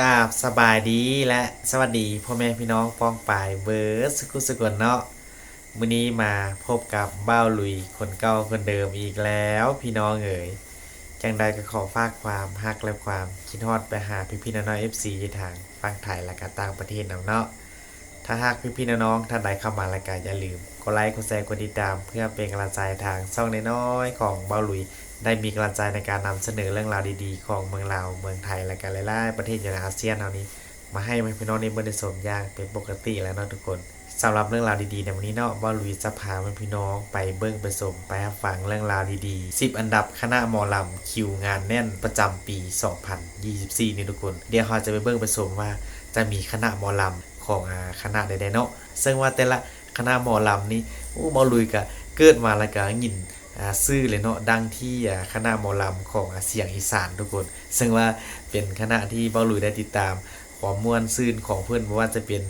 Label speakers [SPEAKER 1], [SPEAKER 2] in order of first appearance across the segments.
[SPEAKER 1] กราบสบายดีและสวัสดีพ่อแม่พี่น้องป้องปายเบิร์ดสกุสกุลเนาะมื้อนี้มาพบกับบ้าลุยคนเก่าคนเดิมอีกแล้วพี่น้องเอ๋ยจังใดก็ขอฝากความฮักและความคิดฮอดไปหาพี่พี่ๆน้องๆ FC ทางฝั่งไทยและก็ต่างประเทศนำเนาะถ้าหากพี่พี่ๆน้องๆท่านใดเข้ามารายการอย่าลืมกดไลค์กดแชร์กดติดตาม เพื่อเป็นกำลังใจทางช่องน้อยๆของบ้าลุย ได้มีกำลังใจในการนำเสนอเรื่องราวดีๆ ของเมืองลาวเมืองไทยและกันหลายๆประเทศในอาเซียนเหล่านี้ มาให้พี่น้องในเมืองได้สมอย่างเป็นปกติแล้วเนาะทุกคนสำหรับเรื่องราวดีๆในวันนี้เนาะบอลุยจะพาพี่น้องไปเบิ้งไปสมไปฟังเรื่องราวดีๆ 10 อันดับคณะหมอลำคิวงานแน่นประจำปี 2024 นี่ทุกคน เดี๋ยวเราจะไปเบิ้งไปสมว่าจะมีคณะหมอลำของคณะใดๆเนาะซึ่งว่าแต่ละคณะหมอลำนี่อู้บอลุยก็เกิดมาแล้วก็ยิน ซื่อเลยเนาะดังที่คณะหมอลำของเสียงอีสานทุกคน ซึ่งว่าเป็นคณะที่เบ้าลุยได้ติดตามความม่วนซื่นของเพื่อนไม่ว่าจะเป็น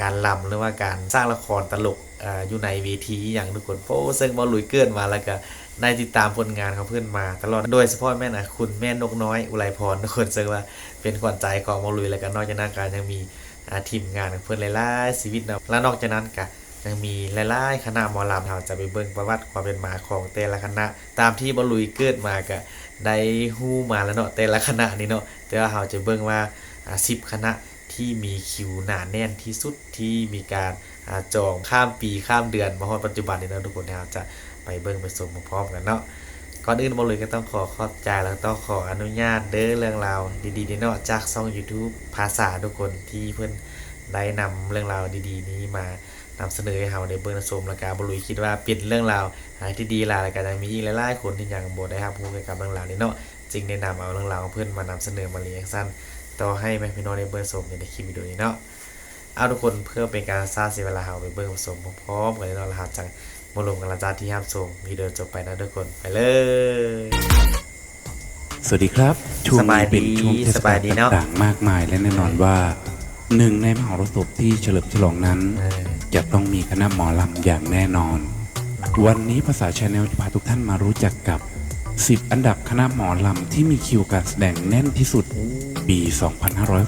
[SPEAKER 1] การลำหรือว่าการสร้างละครตลกออยู่ในเวทีอย่างทุกคนโอ้ซึ่งบ้าลุยเกิดมาแล้วก็ได้ติดตามผลงานของเพื่อนมาตลอดโดยเฉพาะแม่นะคุณแม่นกน้อยอุไรพรทุกคนซึ่งว่าเป็นขวัญใจของบ้าลุยแล้วก็นอกจากนั้นก็ยังมีทีมงานของเพื่อนหลายๆชีวิตนะและนอกจากนั้นก็ ยังมีหลายๆคณะหมอลำเราจะไปเบิ่งประวัติความเป็นมาของแต่ละคณะ ตามที่บลุยเกิดมาก็ได้ฮู้มาแล้วเนาะแต่ละคณะนี่เนาะแต่ว่าเราจะเบิ่งว่าอ่า10คณะที่มีคิวหนาแน่นที่สุดที่มีการอาจองข้ามปีข้ามเดือนมาฮอดปัจจุบันนี้เนาะทุกคนเราจะไปเบิ่งไปชมพร้อมกันเนาะก่อนอื่นบลุยก็ต้องขอขอบใจแล้วต้องขออนุญาตเด้อเรื่องราวดีๆนี่เนาะจากช่อง YouTube ภาษาทุกคนที่เพิ่นได้นำเรื่องราวดีๆ นี้มา นำเสนอให้เฮาได้เบิ่งชมและการบรุยคิดว่าเป็นเรื่องราวอ่าที่ดีหลายและก็ยังมีอีกหลายๆคนที่ยังบ่ได้รับรู้เกี่ยวกับเรื่องราวนี้เนาะจึงได้นำเอาเรื่องราวของเพิ่นมานำเสนอมาเรียงสั้นต่อให้แม่พี่น้องได้เบิ่งชมในคลิปวิดีโอนี้เนาะเอาทุกคนเพื่อเป็นการสร้างเสียเวลาเฮาไปเบิ่งชมพร้อมๆกันเนาะแล้วเฮาจังมาลงกันละจ้าที่ห้ามชมวิดีโอจบไปนะทุกคนไปเลย
[SPEAKER 2] สวัสดีครับช่วง
[SPEAKER 1] สบาย
[SPEAKER 2] นี้เป็น
[SPEAKER 1] ดี
[SPEAKER 2] ช่วงเทศ
[SPEAKER 1] สบากา
[SPEAKER 2] ยล
[SPEAKER 1] ดีเนอะ
[SPEAKER 2] ต่างๆมากมายและแน่นอนว่า หนึ่งในมหรสพที่เฉลิมฉลองนั้น
[SPEAKER 1] เออ
[SPEAKER 2] จะต้องมีคณะหมอลำอย่างแน่นอน วันนี้ภาษาชาแนลจะพาทุกท่านมารู้จักกับ 10 อันดับคณะหมอลำที่มีคิวการแสดงแน่นที่สุดปี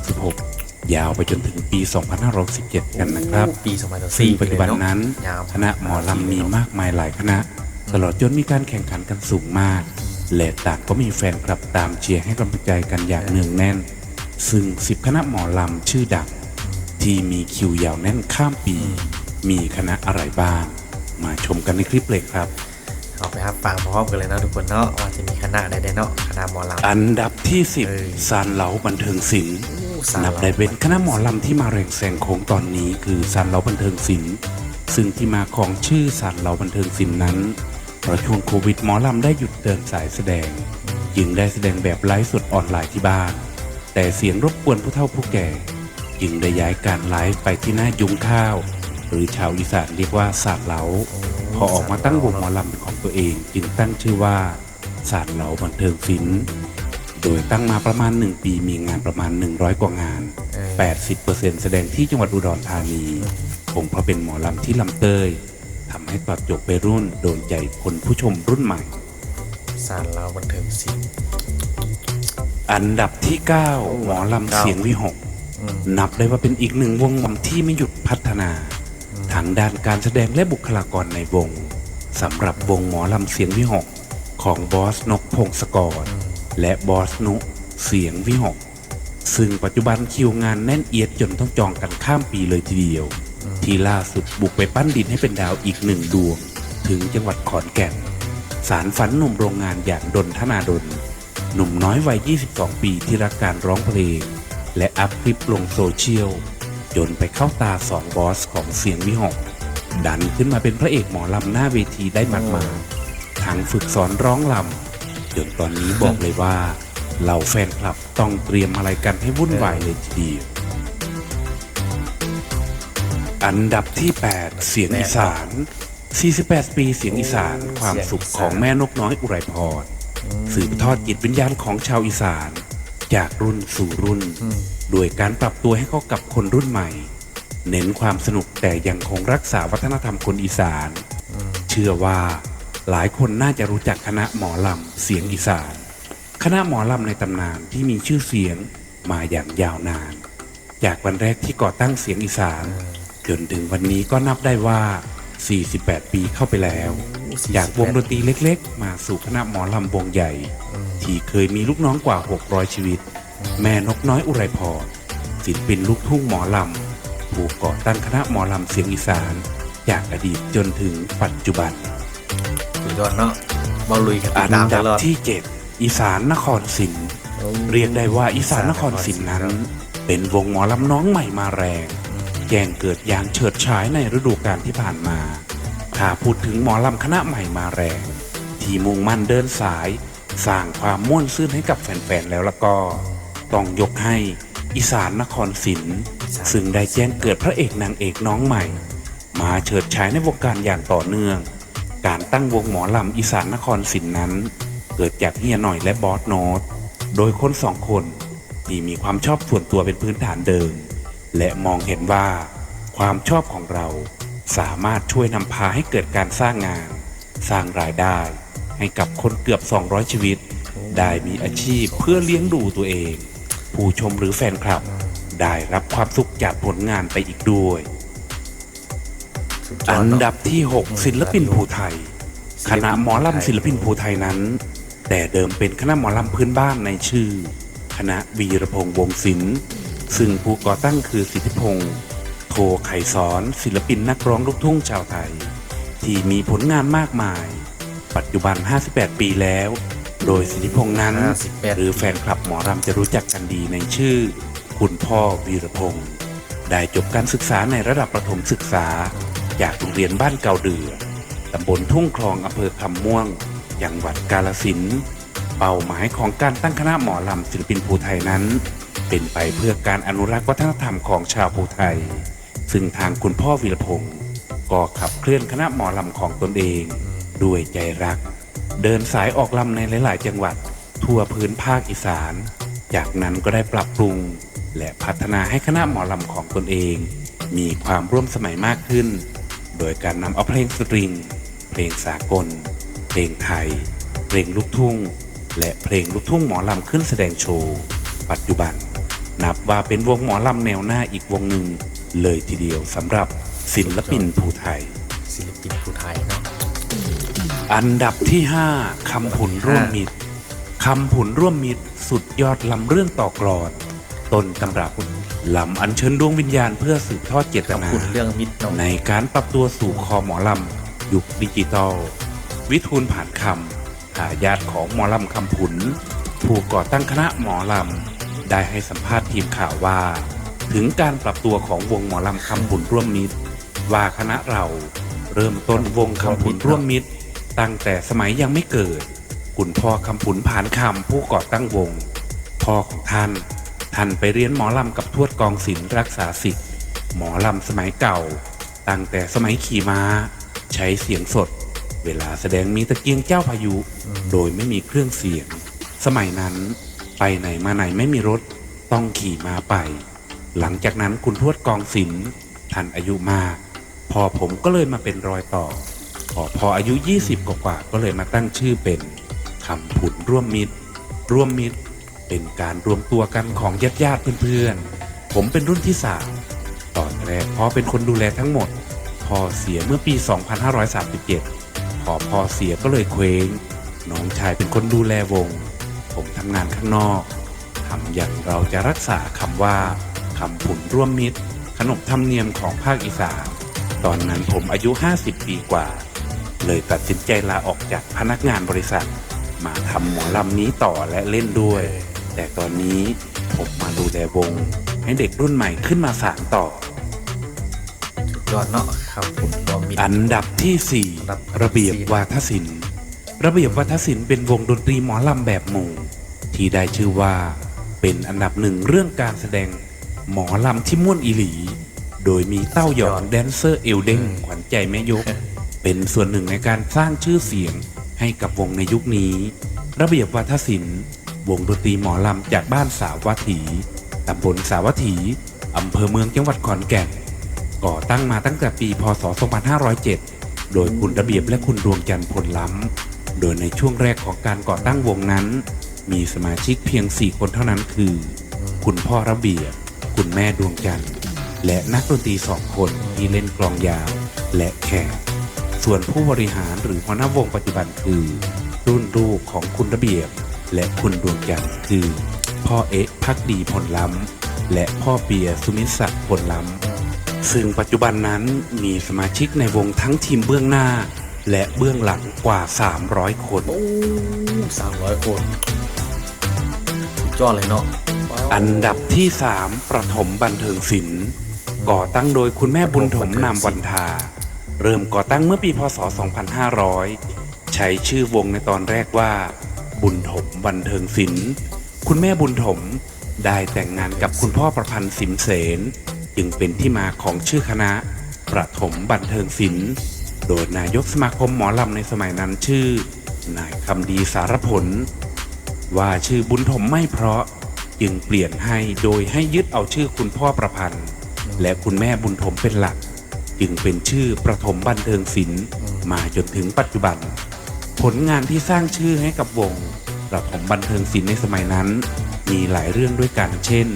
[SPEAKER 2] 2516 ยาวไปจนถึงปี 2517 กันนะครับ
[SPEAKER 1] ปี
[SPEAKER 2] ซึ่ง
[SPEAKER 1] 2004
[SPEAKER 2] ปัจจุบันนั้น
[SPEAKER 1] ยาว
[SPEAKER 2] คณะหมอลำมีมากมายหลายคณะ ตลอดจนมีการแข่งขันกันสูงมากและต่างก็มีแฟนคลับตามเชียร์ให้กำลังใจกันอย่างเนืองแน่น ซึ่ง10คณะหมอลำชื่อดังที่มีคิวยาวแน่นข้ามปี มีคณะอะไรบ้าง มาชมกันในคลิปเลยครับ
[SPEAKER 1] เอาไปครับฟังพร้อมกันเลยเนาะทุกคนเนาะว่าจะมีคณะใดๆเนาะคณะหมอลำ
[SPEAKER 2] อันดับที่
[SPEAKER 1] เออ
[SPEAKER 2] 10ซานเหลาบันเทิงศิลป์
[SPEAKER 1] ซานเหลา
[SPEAKER 2] นับได้เป็นคณะหมอลำที่มาแรงแซงโค้งตอนนี้คือซานเหลาบันเทิงศิลป์ซึ่งที่มาของชื่อซานเหลาบันเทิงศิลป์นั้นเพราะช่วงโควิดหมอลำได้หยุดเดินสายแสดง จึงได้แสดงแบบไลฟ์สดออนไลน์ที่บ้าน แต่เสียงรบกวนผู้เฒ่าผู้แก่ จึงได้ย้ายการไลฟ์ไปที่หน้ายุงข้าว หรือชาวอีสานเรียกว่าศาสตร์เหลาพอออกมาตั้งวงหมอลำเป็นของตัวเอง จึงตั้งชื่อว่าศาสตร์เหลาบันเทิงศิลป์โดยตั้งมาประมาณ 1 ปีมีงานประมาณ 100 กว่างาน
[SPEAKER 1] เออ
[SPEAKER 2] 80%แสดงที่จังหวัดอุดรธานีคงเพราะเป็นหมอลำที่ลำเตยทำให้ตอบโจทย์ไปรุ่นโดนใจคนผู้ชมรุ่นใหม่
[SPEAKER 1] สารเราบันเทิงศิลป์
[SPEAKER 2] อันดับที่ 9 หมอลำเสียงวิหก
[SPEAKER 1] อืม
[SPEAKER 2] นับได้ว่าเป็นอีกหนึ่งวงหมอลำที่ไม่หยุดพัฒนาทั้งด้านการแสดงและบุคลากรในวงสำหรับวงหมอลำเสียงวิหก ของบอสนกพงศกร และบอสนุเสียงวิหก ซึ่งปัจจุบันคิวงานแน่นเอียดจนต้องจองกันข้ามปีเลยทีเดียว ที่ล่าสุดบุกไปปั้นดินให้เป็นดาวอีกหนึ่งดวง ถึงจังหวัดขอนแก่น สารฝันหนุ่มโรงงานอย่างดนธนาดล หนุ่มน้อยวัย 22 ปีที่รักการร้องเพลง และอัพคลิปลงโซเชียลจนไปเข้าตาสองบอสของเสียงวิหก ดันขึ้นมาเป็นพระเอกหมอลำหน้าเวทีได้มากมายทั้งฝึกสอนร้องลำจนตอนนี้บอกเลยว่าเหล่าแฟนคลับต้องเตรียมอะไรกันให้วุ่นวายเลยทีเดียวอันดับที่ 8 เสียงอีสาน 48 ปีเสียงอีสาน ความสุขของแม่นกน้อยอุไรพร สืบทอดจิตวิญญาณของชาวอีสาน จากรุ่นสู่รุ่น โดยการปรับตัวให้เข้ากับคนรุ่นใหม่ เน้นความสนุกแต่ยังคงรักษาวัฒนธรรมคนอีสาน เชื่อว่าหลายคนน่าจะรู้จักคณะหมอลำเสียงอีสาน คณะหมอลำในตำนานที่มีชื่อเสียงมาอย่างยาวนาน จากวันแรกที่ก่อตั้งเสียงอีสานจนถึงวันนี้ก็นับได้ว่า 48 ปีเข้าไปแล้ว จากวงดนตรีเล็กๆ มาสู่คณะหมอลำวงใหญ่ ที่เคยมีลูกน้องกว่า 600 ชีวิต แม่นกน้อยอุไรพรศิลปินลูกทุ่งหมอลำผู้ก่อตั้งคณะหมอลำเสียงอีสาน จากอดีตจนถึงปัจจุบัน
[SPEAKER 1] สุดยอดเนาะเบาลุยกันติ
[SPEAKER 2] อั
[SPEAKER 1] ด
[SPEAKER 2] น
[SPEAKER 1] ตามต
[SPEAKER 2] ดับ
[SPEAKER 1] ลอด
[SPEAKER 2] ที่ 7 อีสานนครศิลป์
[SPEAKER 1] โอ้
[SPEAKER 2] เรียกได้ว่าอีสานนครศิลป์นั้น เป็นวงหมอลำน้องใหม่มาแรง แจ้งเกิดอย่างเฉิดฉายในฤดูกาลที่ผ่านมา ถ้าพูดถึงหมอลำคณะใหม่มาแรง ที่มุ่งมั่นเดินสาย สร้างความม่วนซื่นให้กับแฟนๆ แล้วละก็ ต้องยกให้อีสานนครศิลป์ซึ่งได้แจ้งเกิดพระเอกนางเอกน้องใหม่ มาเฉิดฉายในวงการอย่างต่อเนื่อง การตั้งวงหมอลำอีสานนครศิลป์นั้น เกิดจากเฮียหน่อยและบอสโนตโดยคนสองคนที่มีความชอบส่วนตัวเป็นพื้นฐานเดิม และมองเห็นว่า ความชอบของเราสามารถช่วยนำพาให้เกิดการสร้างงาน สร้างรายได้ให้กับคนเกือบ 200 ชีวิต ได้มีอาชีพเพื่อเลี้ยงดูตัวเอง ผู้ชมหรือแฟนคลับ ได้รับความสุขจากผลงานไปอีกด้วย
[SPEAKER 1] สุย
[SPEAKER 2] อั
[SPEAKER 1] ด
[SPEAKER 2] น
[SPEAKER 1] เาะ
[SPEAKER 2] ดับที่ 6 ศิลปินภูไทย คณะหมอลำศิลปินภูไทยนั้น แต่เดิมเป็นคณะหมอลำพื้นบ้านในชื่อ คณะวีรพงษ์วงศิลป์ ซึ่งผู้ก่อตั้งคือสิทธิพงศ์โทไขสอนศิลปินนักร้องลูกทุ่งชาวไทย ที่มีผลงานมากมาย ปัจจุบัน 58 ปีแล้ว โดยสิทธิพงษ์นั้น
[SPEAKER 1] 58
[SPEAKER 2] หรือแฟนคลับหมอรำจะรู้จักกันดีในชื่อ คุณพ่อวีรพงศ์ได้จบการศึกษาในระดับประถมศึกษา จากโรงเรียนบ้านเก่าเดือตำบลทุ่งคลองอำเภอคำม่วงจังหวัดกาลสินธุ์เป้าหมายของการตั้งคณะหมอลำศิลปินภูไทยนั้น เป็นไปเพื่อการอนุรักษ์วัฒนธรรมของชาวภูไทย ซึ่งทางคุณพ่อวีรพงศ์ก็ขับเคลื่อนคณะหมอลำของตนเอง ด้วยใจรัก เดินสายออกลำในหลาย ๆ จังหวัด ทั่วพื้นภาคอีสาน จากนั้นก็ได้ปรับปรุง และพัฒนาให้คณะหมอลำของตนเอง มีความร่วมสมัยมากขึ้น โดยการนำเอาเพลงสตริง เพลงสากล เพลงไทย เพลงลูกทุ่ง และเพลงลูกทุ่งหมอลำขึ้นแสดงโชว์ ปัจจุบัน นับว่าเป็นวงหมอลำแนวหน้าอีกวงหนึ่งเลยทีเดียวสำหรับศิลปินภูไทย
[SPEAKER 1] ศิลปินภูไทยเนาะ
[SPEAKER 2] อันดับที่ 5คำผุนร่วมมิตรคำผุนร่วมมิตร สุดยอดลำเรื่องต่อกรอนต้นตำรับลำอัญเชิญดวงวิญญาณเพื่อสืบทอดเจต
[SPEAKER 1] กับ
[SPEAKER 2] นา
[SPEAKER 1] คุณเรื่องมิตรเนาะ
[SPEAKER 2] ในการปรับตัวสู่คอหมอลำยุคดิจิตอลวิทูลผ่านคำทายาทของหมอลำคำผุนผู้ก่อตั้งคณะหมอลำ ได้ให้สัมภาษณ์ทีมข่าวว่า ถึงการปรับตัวของวงหมอลำคำผุนร่วมมิตร ว่าคณะเราเริ่มต้นวงคำผุนร่วมมิตร ตั้งแต่สมัยยังไม่เกิด คุณพ่อคำผุนผ่านคำผู้ก่อตั้งวง พ่อของท่าน ท่านไปเรียนหมอลำกับทวดกองศิลป์รักษาสิทธิ์หมอลำสมัยเก่า ตั้งแต่สมัยขี่ม้า ใช้เสียงสด เวลาแสดงมีตะเกียงเจ้าพายุ โดยไม่มีเครื่องเสียง สมัยนั้น ไปไหนมาไหนไม่มีรถต้องขี่ม้าไป หลังจากนั้นคุณทวดกองศิลป์ท่านอายุมากพอผมก็เลยมาเป็นรอยต่อ พอพออายุ 20 กว่าก็เลยมาตั้งชื่อเป็นคำผุนร่วมมิตร ร่วมมิตร เป็นการรวมตัวกันของญาติญาติเพื่อนๆ ผมเป็นรุ่นที่สามตอนแรกพ่อเป็นคนดูแลทั้งหมด พอเสียเมื่อปี 2537พอพอเสียก็เลยเคว้งน้องชายเป็นคนดูแลวง ผมทำงานข้างนอกทำอย่างเราจะรักษาคำว่าคำผุนร่วมมิตร ขนบธรรมเนียมของภาคอีสานตอนนั้นผมอายุ 50 ปีกว่า เลยตัดสินใจลาออกจากพนักงานบริษัท มาทำหมอลำนี้ต่อและเล่นด้วย แต่ตอนนี้ผมมาดูแลวง ให้เด็กรุ่นใหม่ขึ้นมาสานต่อ
[SPEAKER 1] สุดยอดเนาะครับคุณรวมมิตร
[SPEAKER 2] อันดับที่
[SPEAKER 1] ครับ
[SPEAKER 2] 4ระเบียบวาทศิลป์ ระเบียบวาทศิลป์เป็นวงดนตรีหมอลำแบบหมู่ ที่ได้ชื่อว่า เป็นอันดับหนึ่งเรื่องการแสดงหมอลำที่ม่วนอีหลี โดยมีเต้าหยองแดนเซอร์เอลเด้งขวัญใจแม่ยก เป็นส่วนหนึ่งในการสร้างชื่อเสียงให้กับวงในยุคนี้ ระเบียบวัฒศิลป์วงดนตรีหมอลำจากบ้านสาวัตถีตำบลสาวัตถีอำเภอเมืองจังหวัดขอนแก่น ก่อตั้งมาตั้งแต่ปี พศ 2507 โดยคุณระเบียบและคุณดวงจันทร์พลล้ำ โดยในช่วงแรกของการก่อตั้งวงนั้น มีสมาชิกเพียง 4 คนเท่านั้นคือคุณคุณพ่อระเบียบ คุณแม่ดวงจันทร์ และนักดนตรีสองคนที่เล่นกลองยาวและแขกส่วนผู้บริหารหรือหัวหน้าวงปัจจุบันคือ รุ่นลูกของคุณระเบียบ และคุณดวงจันทร์คือ พ่อเอ๊ะพักดีผลล้ำ และพ่อเบียร์สุมิตรศักดิ์ผลล้ำซึ่งปัจจุบันนั้นมีสมาชิกในวงทั้งทีมเบื้องหน้า และเบื้องหลังกว่า 300 คน
[SPEAKER 1] โอ้สามร้อยคนสุดยอดเลยเนาะ
[SPEAKER 2] อันดับที่ 3 ประถมบันเทิงศิลป์ก่อตั้งโดยคุณแม่บุญถมนามวันทา เริ่มก่อตั้งเมื่อปีพศ 2500 ใช้ชื่อวงในตอนแรกว่า บุญถมบันเทิงศิลป์คุณแม่บุญถมได้แต่งงานกับคุณพ่อประพันธ์สิมเสน จึงเป็นที่มาของชื่อคณะ ประถมบันเทิงศิลป์ โดยนายกสมาคมหมอลำในสมัยนั้นชื่อ นายคำดีสารผล ว่าชื่อบุญถมไม่เพราะจึงเปลี่ยนให้โดยให้ยึดเอาชื่อคุณพ่อประพันธ์ และคุณแม่บุญถมเป็นหลัก จึงเป็นชื่อประถมบันเทิงศิลป์มาจนถึงปัจจุบัน ผลงานที่สร้างชื่อให้กับวง ประถมบันเทิงศิลป์ในสมัยนั้น มีหลายเรื่องด้วยกันเช่น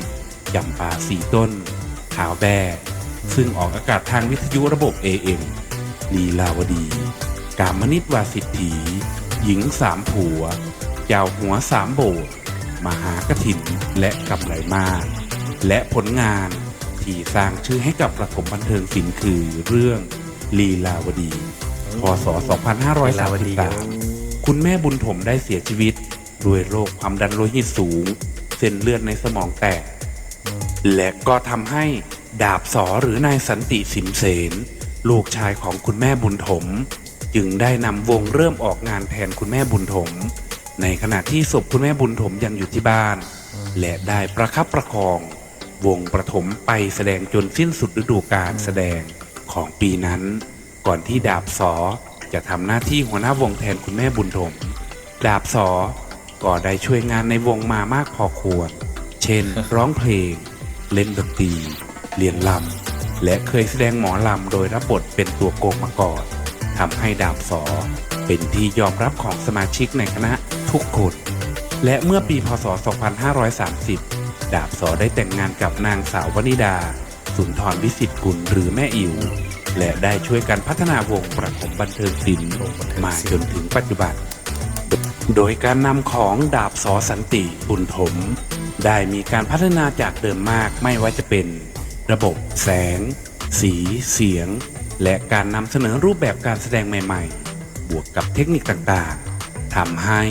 [SPEAKER 2] จำปาสีต้นขาวแบซึ่งออกอากาศทางวิทยุระบบ AM ลีลาวดี กามนิตวาสิทธี หญิงสามผัวเจ้าหัวสามโบสถ์มหากถินและกำไรมาก และผลงานที่สร้างชื่อให้กับประถมบันเทิงศิลป์คือเรื่องลีลาวดี พศ 2533 คุณแม่บุญถมได้เสียชีวิต ด้วยโรคความดันโลหิตสูง เส้นเลือดในสมองแตก และก็ทำให้ดาบสอหรือนายสันติสิมเสน ลูกชายของคุณแม่บุญถม จึงได้นำวงเริ่มออกงานแทนคุณแม่บุญถม ในขณะที่ศพคุณแม่บุญถมยังอยู่ที่บ้าน และได้ประคับประคอง วงประถมไปแสดงจนสิ้นสุดฤดูกาลแสดงของปีนั้น ก่อนที่ดาบสอจะทำหน้าที่หัวหน้าวงแทนคุณแม่บุญถม ดาบสอก็ได้ช่วยงานในวงมามากพอควร เช่น ร้องเพลง เล่นดนตรีเรียนลำ และเคยแสดงหมอลำโดยรับบทเป็นตัวโกงมาก่อนทำให้ดาบสอ เป็นที่ยอมรับของสมาชิกในคณะทุกคน และเมื่อปีพศ 2530 ดาบสอได้แต่งงานกับนางสาววนิดา สุนทรวิสิตกุลหรือแม่อิ๋วและได้ช่วยกันพัฒนาวงประถมบันเทิงศิลป์มาจนถึงปัจจุบัน โดยการนำของดาบสอสันติบุญถม ได้มีการพัฒนาจากเดิมมากไม่ว่าจะเป็น ระบบแสง สี เสียง และการนำเสนอรูปแบบการแสดงใหม่ๆ บวกกับเทคนิคต่างๆทำให้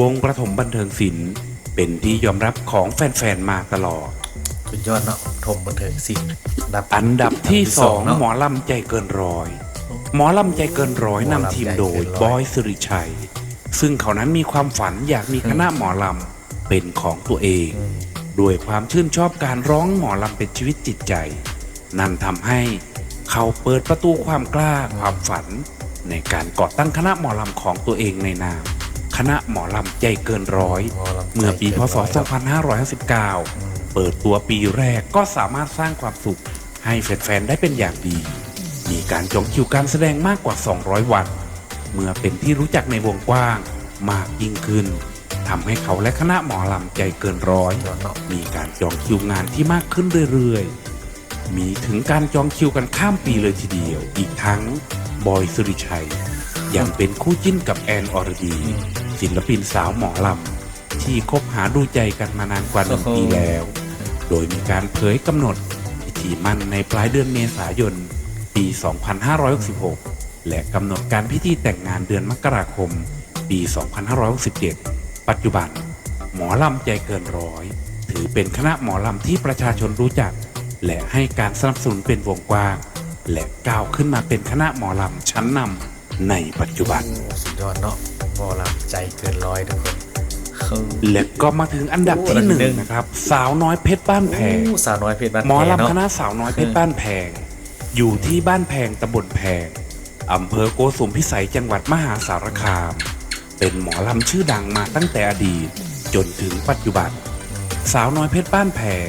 [SPEAKER 2] วงประถมบันเทิงศิลป์เป็นที่ยอมรับของแฟนๆ มาตลอด
[SPEAKER 1] สุดยอดเนาะทมบันเทิงศิลป์ดับ
[SPEAKER 2] อันดับที่สอง
[SPEAKER 1] เนาะ
[SPEAKER 2] หมอลำใจเกินร้อยหมอลำใจเกินร้อย
[SPEAKER 1] หมอลำ
[SPEAKER 2] นำทีมโดย
[SPEAKER 1] ใจเกินร้อย
[SPEAKER 2] บอยสิริชัย ซึ่งเขานั้นมีความฝันอยากมีคณะหมอลำเป็นของตัวเอง ด้วยความชื่นชอบการร้องหมอลำเป็นชีวิตจิตใจ นั่นทำให้เขาเปิดประตูความกล้าความฝัน ในการก่อตั้งคณะหมอลำของตัวเองในนาม คณะหมอลำใจเกินร้อย
[SPEAKER 1] หมอลำใจ
[SPEAKER 2] เมื่อปีพศ
[SPEAKER 1] เกินร้อย
[SPEAKER 2] 2559 เปิดตัวปีแรกก็สามารถสร้างความสุข ให้แฟนๆได้เป็นอย่างดี มีการจองคิวการแสดงมากกว่า 200 วัน เมื่อเป็นที่รู้จักในวงกว้างมากยิ่งขึ้น ทำให้เขาและคณะหมอลำใจเกินร้อย
[SPEAKER 1] ยอดเนาะ
[SPEAKER 2] มีการจองคิวงานที่มากขึ้นเรื่อยๆ มีถึงการจองคิวกันข้ามปีเลยทีเดียว อีกทั้งบอยสุริชัย ยังเป็นคู่จิ้นกับแอนอรดี ศิลปินสาวหมอลำ ที่คบหาดูใจกันมานานกว่าหนึ่ง
[SPEAKER 1] โอ้โห
[SPEAKER 2] ปีแล้ว โดยมีการเผยกำหนดพิธีมั่นในปลายเดือนเมษายน ปี 2566 และกำหนดการพิธีแต่งงานเดือนมกราคม ปี 2567 ปัจจุบัน หมอลำใจเกินร้อย ถือเป็นคณะหมอลำที่ประชาชนรู้จัก และให้การสนับสนุนเป็นวงกว้าง และก้าวขึ้นมาเป็นคณะหมอลำชั้นนำในปัจจุบัน
[SPEAKER 1] โอ้สุดยอดเนาะหมอลำใจเกินร้อยทุกคนเออ
[SPEAKER 2] และก็มาถึงอันดับที่
[SPEAKER 1] โอ้อัน
[SPEAKER 2] ห
[SPEAKER 1] ดับ
[SPEAKER 2] นึ่
[SPEAKER 1] ที่หนึ่
[SPEAKER 2] ง
[SPEAKER 1] ง
[SPEAKER 2] นะครับ สาวน้อยเพชรบ้านแพง
[SPEAKER 1] โอ้สาวน้อยเพชรบ้าน
[SPEAKER 2] หมอ
[SPEAKER 1] แพง
[SPEAKER 2] ลำ
[SPEAKER 1] เนาะ
[SPEAKER 2] คณะสาวน้อยเพชรบ้านแพง อยู่ที่บ้านแพงตำบลแพงอำเภอโกสุมพิสัยจังหวัดมหาสารคาม เป็นหมอลำชื่อดังมาตั้งแต่อดีต จนถึงปัจจุบัน สาวน้อยเพชรบ้านแพง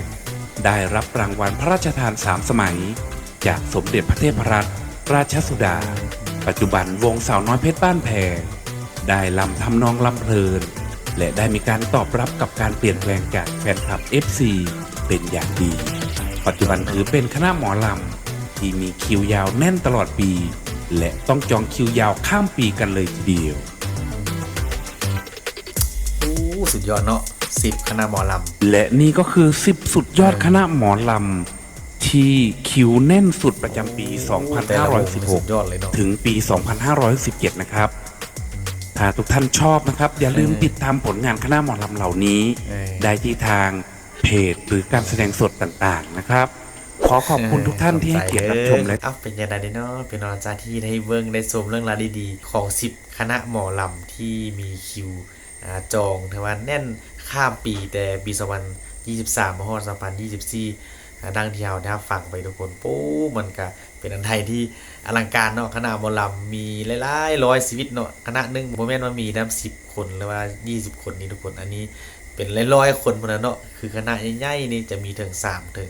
[SPEAKER 2] ได้รับรางวัลพระราชทานสามสมัย จากสมเด็จพระเทพรัตนราชสุดา ปัจจุบันวงสาวน้อยเพชรบ้านแพงได้ลำทำนองลำเพลิน และได้มีการตอบรับกับการเปลี่ยนแปลงจากแฟนคลับ FC เป็นอย่างดี ปัจจุบันถือเป็นคณะหมอลำที่มีคิวยาวแน่นตลอดปี และต้องจองคิวยาวข้ามปีกันเลยทีเดียว
[SPEAKER 1] สุดยอดเนาะสิบคณะหมอล
[SPEAKER 2] และนี่ก็คือ 10 สุดยอดคณะหมอลำ ที่คิวแน่นสุดประจำปีำ
[SPEAKER 1] แต่ละวงนี่สุดยอดเลยเนาะ
[SPEAKER 2] 2516 ถึงปี 2517 นะครับ ถ้าทุกท่านชอบนะครับ อย่าลืมติดตามผลงานคณะหมอลำเหล่านี้
[SPEAKER 1] เออ
[SPEAKER 2] ได้ที่ทางเพจหรือการแสดงสดต่างๆนะครับ ขอขอบคุณทุกท่านที่ให้เกียรติรับชมและ
[SPEAKER 1] เอ้าเป็นยังไงเนาะเป็นนอนจาที่ได้เบิ่งได้ชมเรื่องราวดีๆของ 10 คณะหมอลำที่มีคิวอ่า จองถือว่าแน่นข้ามปีแต่ปี2023มาฮอด2024อ่าดังเที่เราได้ฟังไปทุกคนปู้มันก็เป็นอันไทยที่อลังการเนาะคณะมอลำมีหลายๆร้อยชีวิตเนาะคณะหนึงบ่แม่นว่ามีนำ10คนหรือว่า20คนนี่ทุกคนอันนี้เป็นร้อยๆคนพุ่นน่ะเนาะคือคณะใหญ่ๆนี่จะมีถึง3ถึง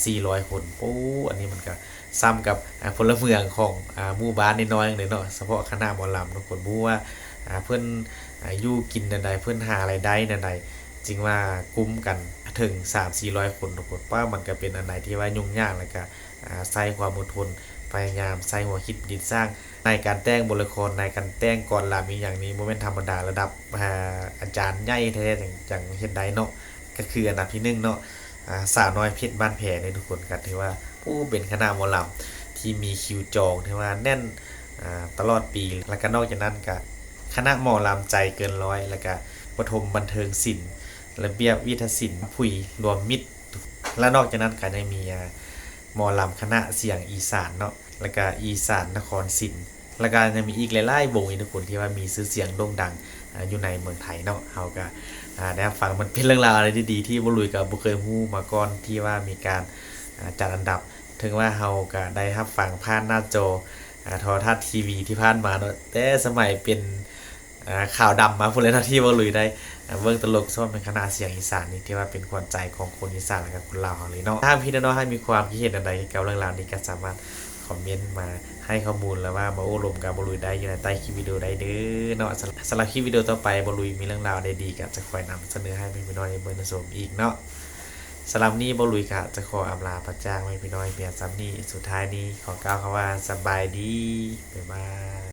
[SPEAKER 1] 400คนปู้อันนี้มันก็ซ้ำกับพลเมืองของอ่าหมู่บ้านน้อยๆเลยเนาะเฉพาะคณะมอลำทุกคนบู้ว่าเพื่อน อายู่กินนันใดเพื่อนหาอะไรได้นันใดจริงว่ากุ้มกันถึง 3 400 คนทุกคนป้ามันก็เป็นอันใดที่ว่ายุ่งยากแล้วก็ใส่ความอดทนพยายามใส่หัวคิดดินสร้างในการแต่งบทละครในการแต่งก่อนลามีอย่างนี้โมเมนต์ธรรมดาระดับอาจารย์ใหญ่แท้ๆอย่างอย่างเห็นใดเนาะก็คืออันดับที่หนึ่งเนาะสาวน้อยเพชรบ้านแพรในยทุกคนกันถือว่าผู้เป็นคณะมอลำที่มีคิวจองถือว่าแน่นตลอดปี แล้วก็นอกจากนั้นก็ คณะหมอลำใจเกินร้อย แล้วก็ปฐมบันเทิงศิลป์ระเบียบวิทยศิลป์ผุยรวมมิตร และนอกจากนั้นก็ยังมีอ่าหมอลำคณะเสียงอีสานเนาะแล้วก็อีสานนครศิลป์แล้วก็ยังมีอีกหลายๆวงอีกทุกคนที่ว่ามีชื่อเสียงโด่งดังอยู่ในเมืองไทยเนาะเฮาก็ได้ฟังมันเป็นเรื่องราวอะไรดีๆที่บุรุษกับบุเคยฮู้มาก่อนที่ว่ามีการจัดอันดับ ถึงว่าเฮาก็ได้รับฟังผ่านหน้าจออ่าโทรทัศน์ทีวีที่ผ่านมาเนาะแต่สมัยเป็น ข่าวดำมาพูดเลยนาะที่บุรุษได้เบิ่งตลกซ่อมเป็นคณะเสียงอีสานนี่ที่ว่าเป็นขวัญใจของคนอีสานและก็คนลาวเลยเนาะถ้าพี่น้องให้มีความคิดเห็นอะไรเกี่ยวกับเรื่องราวนี้ก็สามารถคอมเมนต์มาให้ข้อมูลแล้วว่ามาโอ้ลมกับบรุษได้อยู่ในใต้คลิปวิดีโอได้เด้อเนาะสำหรับสำหรับคลิปวิดีโอต่อไปบรุษมีเรื่องราวดีๆก็จะคอยนำเสนอให้พี่น้องในเบอร์นสมอีกเนาะสำหรับนี้บรุษก็จะขออำลาพระจ้างไว้พี่น้อยเพียงซ้ำนี้สุดท้ายนี้ขอกล่าวคำว่าสบายดีบ๊ายบาย